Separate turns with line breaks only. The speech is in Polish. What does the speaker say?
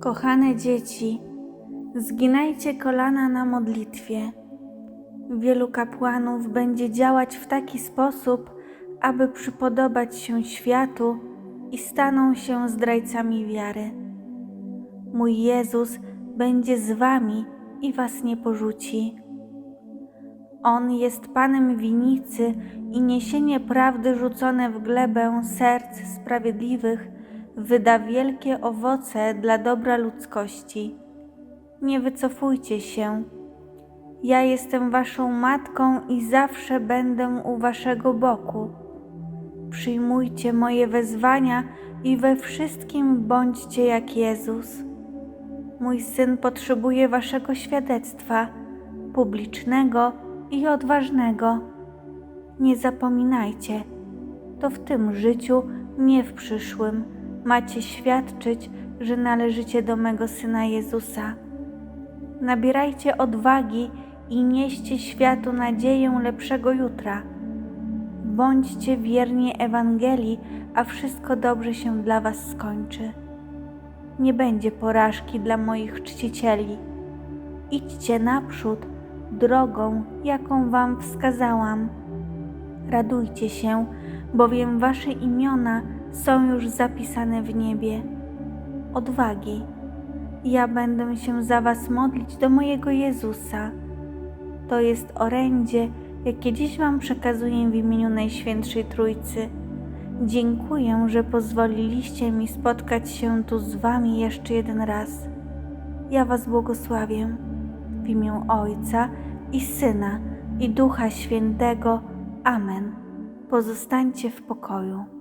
Kochane dzieci, zginajcie kolana na modlitwie. Wielu kapłanów będzie działać w taki sposób, aby przypodobać się światu i staną się zdrajcami wiary. Mój Jezus będzie z wami i was nie porzuci. On jest Panem winicy i niesienie prawdy rzucone w glebę serc sprawiedliwych wyda wielkie owoce dla dobra ludzkości. Nie wycofujcie się. Ja jestem waszą matką i zawsze będę u waszego boku. Przyjmujcie moje wezwania i we wszystkim bądźcie jak Jezus. Mój syn potrzebuje waszego świadectwa, publicznego i odważnego. Nie zapominajcie, to w tym życiu, nie w przyszłym, macie świadczyć, że należycie do mego syna Jezusa. Nabierajcie odwagi i nieście światu nadzieję lepszego jutra. Bądźcie wierni Ewangelii, a wszystko dobrze się dla Was skończy. Nie będzie porażki dla moich czcicieli. Idźcie naprzód drogą, jaką Wam wskazałam. Radujcie się, bowiem Wasze imiona są już zapisane w niebie. Odwagi. Ja będę się za Was modlić do mojego Jezusa. To jest orędzie, jakie dziś Wam przekazuję w imieniu Najświętszej Trójcy. Dziękuję, że pozwoliliście mi spotkać się tu z Wami jeszcze jeden raz. Ja Was błogosławię w imię Ojca i Syna i Ducha Świętego. Amen. Pozostańcie w pokoju.